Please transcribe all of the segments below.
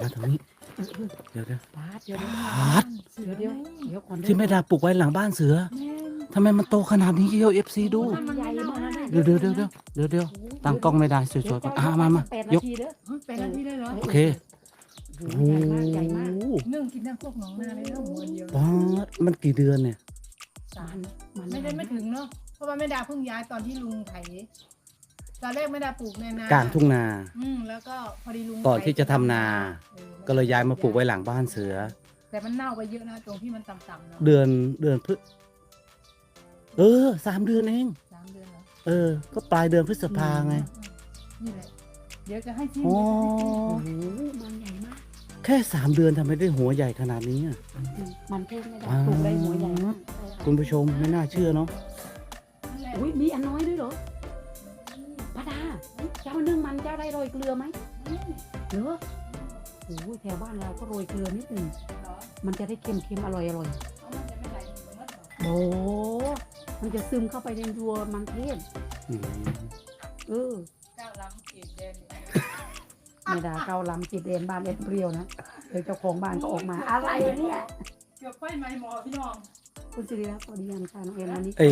มาตรงนี้เดี๋ยวเดี๋ยว ปาดเดี๋ยวปาด เดี๋ยวเดี๋ยวเดี๋ยวก่อนที่แม่ดาปลูกไว้หลังบ้านเสือทำไมมันโตขนาดนี้เกี่ยวเอฟซีดูใหญ่มากนะเดี๋ยวเดี๋ยวเดี๋ยวเดี๋ยวเดี๋ยวเดี๋ยวตั้งกล้องไม่ได้สวยๆก่อนอ่ามามาแปดยนากทีเด้อเป็นนาทีได้เหรอโอเคโอ้โอ้โหใหญ่มากใหญ่มากโหนึ่งกินทั้งพวกหนองนาเลยแล้วหัวเดียวป๊าดมันกี่เดือนเนี่ย สามมันไม่ได้ไม่ถึงเนาะเพราะว่าแม่ดาเพิ่งย้ายตอนที่ลุงไถ ตอนแรกแม่ดาปลูกในนากลางทุ่งนา อืมแล้วก็พอดีลุงก่อนที่จะทำนาออก็เลยย้ายมาปลูกไว้หลังบ้านเสือ แต่มันเน่าไปเยอะนะตรงที่มันต่ำๆเนาะเดือนเดือนพฤเออสามเดือนเองสามเดือนเหรอเออ ก็ปลายเดือนพฤษภาไงนี่แหละเดี๋ยวจะให้ชิมอ๋อเดี๋ยวจะให้ชิมโอ้โหมันใหญ่มากแค่สามเดือนทำไมได้หัวใหญ่ขนาดนี้อะมันเพิ่งไม่ได้ปลูกได้หัวใหญ่มากคุณผู้ชมไม่น่าเชื่อเนาะ นั่นแหละอุ้ยมี เจ้าได้โรยเกลือไหมเหรอโอ้ยแถวบ้านเราก็โรยเกลือนิดหนึงเหรอมันจะได้เค็มๆอร่อยอร่อยเอามันจะไม่ไหลเหมือนเมื่อก่อนโอ้มันจะซึมเข้าไปในตัวมันเทศอืมเออเจ้าล้ำเกศแดนเนี่ยไม่ดาเกาลำจิตเรียนบ้านเอ็นเปรียวนะเดี๋ยวเจ้าของบ้านก็ออกมา อะไรเนี่ยเกือบไฟไหม้หมอพี่น้องคุณสิริรัตน์สวัสดีค่ะน้องเอ็มวันนี้ไอ้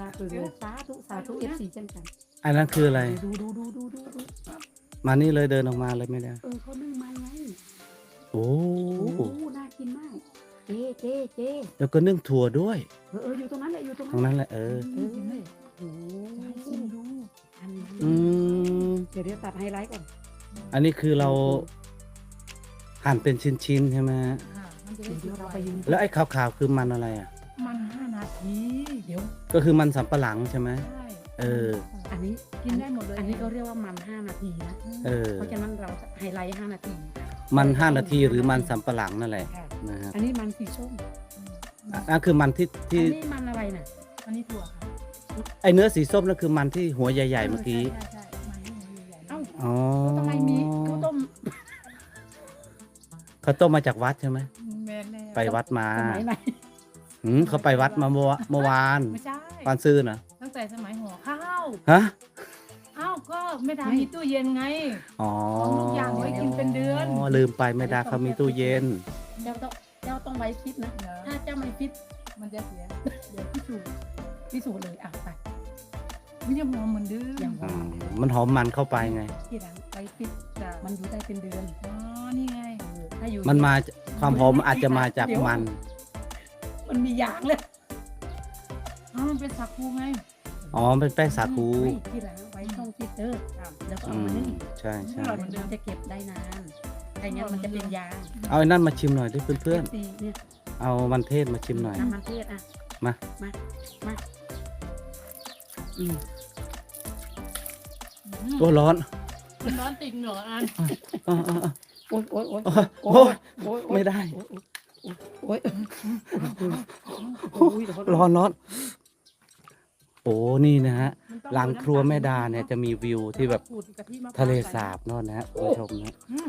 ลาคือเลยสาธุสาธุเอฟซีเช่นกันอันนั้นคืออะไร ดูดูดูดูดูดู มานี่เลยเดินออกมาเลยไม่ได้ เออเขานึ่งมันไงโอ้โอ้โหน่ากินมากเจ๊เจ๊เจ๊แล้วก็นึ่งถั่วด้วย เออเอออยู่ตรงนั้นแหละอยู่ตรงตรงนั้นนั้นแหละเออ เออโอ้โหให้ชิมดูอันนี้อืม เดี๋ยวเดี๋ยวตัดไฮไลท์ก่อน อันนี้คือเราหั่นเป็นชิ้นๆใช่ไหมฮะค่ะมันจะได้เดี๋ยวสุกเราไวไปยืน แล้วไอ้ขาวๆคือมันอะไรอะ มันห้านาที เดี๋ยวก็คือมันสำปะหลังใช่ไหม ใช่เออ อันนี้กินได้หมดเลยอันนี้เขาเรียกว่ามันห้านาทีนะเออ เพราะฉะนั้นเราจะไฮไลท์ห้านาทีมันห้านาทีหรือมันสำปะหลังนั่นแหละค่ะนะครับอันนี้มันสีส้มอืมอะนั่นคือมันที่อัที่นนี้มันอะไรน่ะอันนี้ถั่วค่ะไอเนื้อสีส้มนั่นคือมันที่หัวใหญ่ ๆ เมื่อกี้ใช่ใช่ใช่มันที่หัวใหญ่ๆเอ้าอ๋อทำไมมีข้าวต้มเขาต้มมาจากวัดใช่ไหมแม่นแล้วไปวัดมาสมัยไหน หืมเขาไปวัดมาเมื่อวะเมื่อวานไม่ใช่วานซื้อนะตั้งแต่สมัยห่อข้าว ฮะ อ้าวก็ไม่ทำมีตู้เย็นไง อ๋อของทุกอย่างไว้กินเป็นเดือน ลืมไปไม่ได้เขามีตู้เย็น เจ้าต้องเจ้าต้องไว้ฟิตนะเนอะถ้าเจ้าไม่ฟิตมันจะเสีย เดี๋ยวพิสูจน์พิสูจน์เลยอะไปมันยังหอมเหมือนเดิมยังหอือมมมันหอมมันเข้าไปไง ที่หลังไว้ฟิตจ้ะมันอยู่ได้เป็นเดือน อ๋อ นี่ไงเออถ้าอยู่มันมาจากความหอมอาจจะมาจากมัน มันมีอย่างเลยอ๋อมันเป็นสาคูไง อ๋อเป็นแป้งสาคูไม่ที่หลังไว้ช่องฟิตเตอร์แล้วก็อืเอามามนึ่งใช่ใช่มันจะเก็บได้นานไอ้เนี้ยมันจะเป็นยางเอาไอ้นั่นมาชิมหน่อยดิเพื่อนสีเนี่ยๆเอามันเทศมาชิมหน่อยน้ำมันเทศอะมามามาอืมโอ้ร้อนมันร้อนติดเหนออันอ่าอ่าอ่าโอ๊ยโอ๊ยโอ๊ยโอ้ยโอ๊ยไม่ได้โอ๊ยโอ๊ยร้อนร้อน โอ้นี่นะฮะหลังครัวแม่ดาเนี่ยจะมีวิวที่แบบขูดกะทิมะพร้วทะเลสาบโนอนนะฮะคุณผู้ชมนะอืม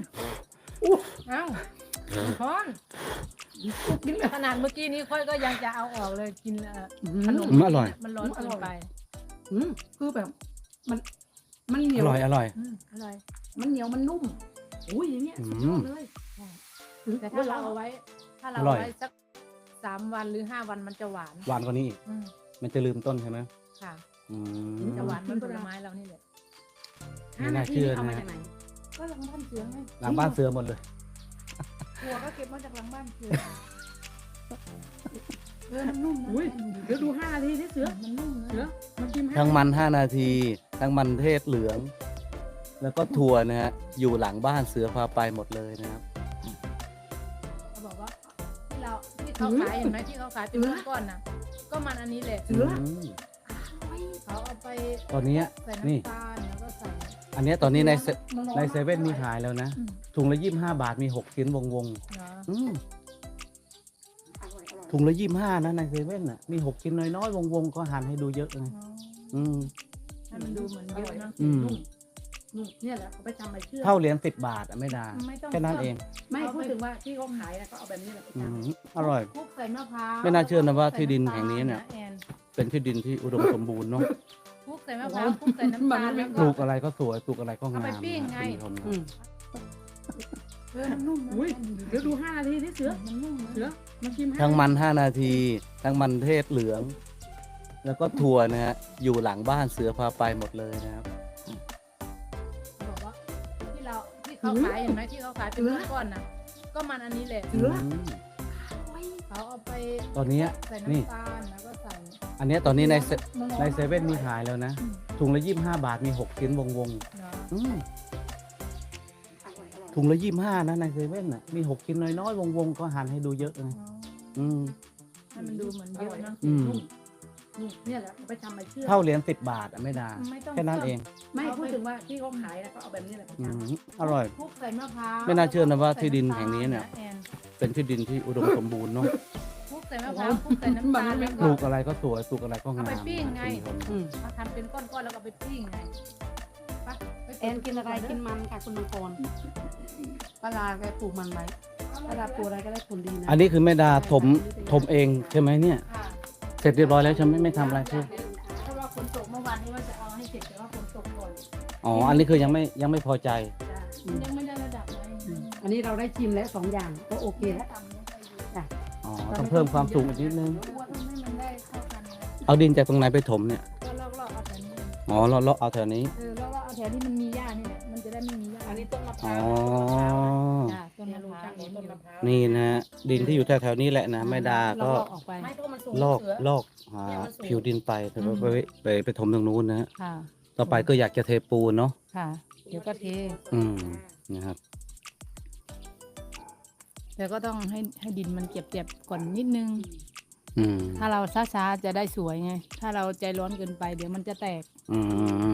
เอ้าพอนขนาดเมื่อกี้นี้ค่อยก็ยังจะเอาออกเลยกินเอ่อขนมอืมอร่อย มันร้อนเกินไปอืมคือแบบ มันมันเหนีอยวร่อยอร่อย อืมอร่อย มันเหนียวมันนุ่มอุ้ยอย่างเงี้ยอืมสุดยอดเลยแต่ถ้าเราเอาไว้ ถ้าเราอร่อยเอาไว้สักสามวันหรือห้าวันมันจะหวาน หวานกว่านี้อีกอืมมันจะลืมต้นใช่ไหม ค่ะอืมันมจะหวานเหมือนผลไม้เรานี่แหละไม่น่าเชื่อนะเอามาจากไหนก็หลังบ้านเสือไงหลังบ้านเสือหมดเลยถั่วก็เก็บมาจากหลังบ้านเสือเออมันนุ่มนะอุ้ยเดี๋ยวดูห้านาทีที่เสือมันนุ่มนะเสือมาชิมให้ทั้งมัน 5 นาที ทั้งมันเทศเหลือง แล้วก็ถั่วนะฮะ อยู่หลังบ้านเสือพาไปหมดเลยนะครับ เขาบอกว่าที่เราที่เขาขายเห็นไหมที่เขาขายเป็นก้อนๆน่ะก็มันอันนี้แหละอืม เขาเอาไปตอนเนี้ยใส่นี่ น้ำตาลแล้วก็ใส่ อันเนี้ยตอนนี้ในเซมัร้อในเซเว่นมีขายแล้วนะ อืม ถุงละยี่ห้าบาทมีหกชิ้นวงวงเหรอๆอืมอร่อยอร่อยถุงละยี่ห้านะในเซเว่นอะ มีหกชิ้นน้อยๆวงวงๆก็หั่นให้ดูเยอะไงอ๋ออืม ให้มันดูเหมือนเยอะนะอืม นุ่มเนี่ยแหละเขาไปทำไปเชื่อเท่าเหรียญสิบบาทอะไม่ดาไม่ต้องแค่นั้นเองไม่พูดถึงว่าที่เขาขายนะเขาเอาแบบนี้แหละไปอืทำมอร่อย คลุกใส่มะพร้าวไม่น่าเชื่อนะว่าที่ดินแห่งนี้เนี่ยแอน เป็นที่ดินที่อุดมสมบูรณ์เนาะคลุกใส่มะพร้าวคลุกใส่น้ำตาลแล้วปลูก็กอะไรก็สวยปลูกอะไรก็งามเอาไปปิ้งไงนะครับคุณผู้ชมนะอืมเออมันนุ่มนะอุ้ยเดี๋ยวดูห้านาทีที่เสือมันนุ่มนะเสือมาชิมให้ทั้งมัน 5 นาที ทั้งมันเทศเหลือง แล้วก็ถั่วนะฮะ อยู่หลังบ้านเสือพาไปหมดเลยนะครับ บอกว่าที่เราที่เขาขายเห็นไหมที่เขาขายเป็นก้อนๆนะก็มันอันนี้แหละเสืออืมเขาเอาไปตอนเนี้ยใส่นี่ น้ำตาลแล้วก็ใส่ อันเนี้ยตอนนี้ในเซมะม่วงในเซเว่นมีขายแล้วนะ ถุงละยี่ห้าบาทมีหกชิ้นวงวงเนาะๆอืมถุงละยี่ห้านะในเซเว่นอะมีหกชิ้นน้อยๆวงวงๆก็หั่นให้ดูเยอะเลยอืม ให้มันดูเหมือนเยอะนะอืมนี่เนี่ยแหละเอาไปทำไอเชื่อเท่าเหรียญสิบบาทอะไม่ได้ไม่ต้องแค่นั้นเองไม่พูดถึงว่าที่เขาขายนะเขาเอาแบบนี้แหละไปอืทมอร่อยคลุกใส่มะพร้าวไม่น่าเชื่อนะว่าที่ดินแห่งนี้เนี่ยแอนเป็นที่ดินที่อุดมสมบูรณ์เนาะคลุก ใส่มะพร้าวคลุกใส่น้ำตาลแล้วปลูก็กอะไรก็สวยปลูกอะไรก็งามเอาไปปิ้งไงชุมชนำอืมมาทำเป็นก้อนๆแล้วก็ไปปิ้งไงไปไปแอนกินอะไรกินมันค่ะคุณมังกรปลาลาแกปลูกมันไว้ปลาลาปลูกอะไรก็ได้ผลดีนะอันนี้คือแม่ดาถมถมเองใช่ไหมเนี่ย ค่ะเสร็จเรียบร้อยแล้วใช่ไหมไม่ทำอะไรใช่ไหมเพราะว่าฝนตกเมื่อวานนี้ว่าจะเอาให้เสร็จแต่ว่าฝนตกก่อนอ๋อ อันนี้คือยังไม่ยังไม่พอใจ จ้ะยังไม่ได้ระดับเลยอืมอันนี้เราได้ชิมแล้วสองอย่างก็โอเคแล้ว ต้องเพิ่มความสูงอีกนิดนึงว่าทำให้มันได้เข้ากันนะเอาดินจากตรงไหนไปถมเนี่ยก็ลอกๆเอาแถวนี้อ๋อเราเราเอาแถวนี้ เออลอกๆเอาแถวที่มันมีหญ้านี่แหละมันจะได้ไม่มีหญ้าอันนี้ต้นมะพอ๋ร้าอ วจ้ะต้นมะพร้าวต้นมะพร้าวนี่นะฮะดินที่อยู่แถวๆนี้แหละนะแม่ดาก็ลอกออกไป ไม่เพราะมันสูงลอกเสือ ลอกหาผิวดินไปแต่ว่าไปไปไปถมตรงนู้นนะฮะค่ะ ต่อไปก็อยากจะเทปูนเนาะค่ะ เดี๋ยวก็เทอืมนะครับ แต่ก็ต้องให้ให้ดินมันเก็บๆก่อนนิดนึง อืมถ้าเราช้าๆจะได้สวยไง ถ้าเราใจร้อนเกินไป เดี๋ยวมันจะแตกอื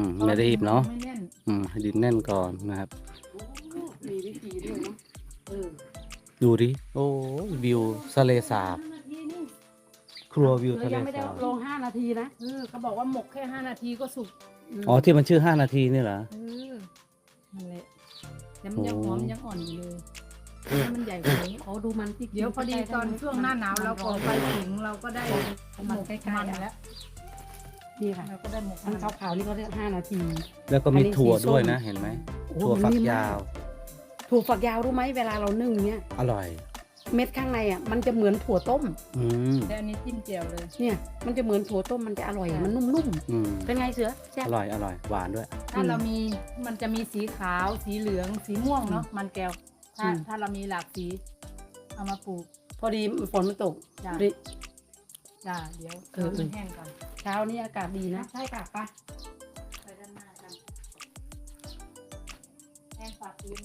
มไม่รีบเนาะไม่แน่นอืมให้ดินแน่นก่อนนะครับ มีวิธีด้วยเนาะเออดูดิโอ้ยวิวทะเลสาบห้านาทีนี่ครัววิวเราทะเลยังไม่ได้สาบลงห้านาทีนะเออเขาบอกว่าหมกแค่ห้านาทีก็สุกอ๋อที่มันชื่อห้านาทีนี่เหรอ เออนั่นแหละแต่มันยังโอ้หอมยังอ่อนอยู่เลย ให้มันใหญ่กว่านี้ขอดูมันที่เดี๋ยวพอดีตอนช่วงหน้าหนาวเราก่อไฟถึงเราก็ได้หมมันกใกล้มันๆแล้วนี่ค่ะเราก็ได้หมกมันมันขาวๆนี่เขาเรียกห้านาที แล้วก็มีอันนี้ถั่วสีส้มด้วยนะเห็นไหมโอ้ถั่วมันฝักนิ่มมยาว ถั่วฝักยาวรู้ไหมเวลาเรานึ่งเนี้ยอร่อย เม็ดข้างในอะมันจะเหมือนถั่วต้ม อืมแต่อันนี้จิ้มเจียวเลย เนี่ยมันจะเหมือนถั่วต้มมันจะอร่อยมันนุ่มอืมๆเป็นไงเสือแซ่อบร่อยอร่อยหวานด้วย ถ้าเรามีมันจะมีสีขาว สีเหลือง สีม่วงเนาะมันแก้ว ถ้าอืม ถ้าเรามีหลากสีเอามาปลูก พอดีฝนมันตกจ้ะริจ้าเดี๋ยวเออ มันแห้งก่อนเช้านี้อากาศดีนะ ใช่ค่ะไปไปด้านหน้ากันแห้งฝากพื้น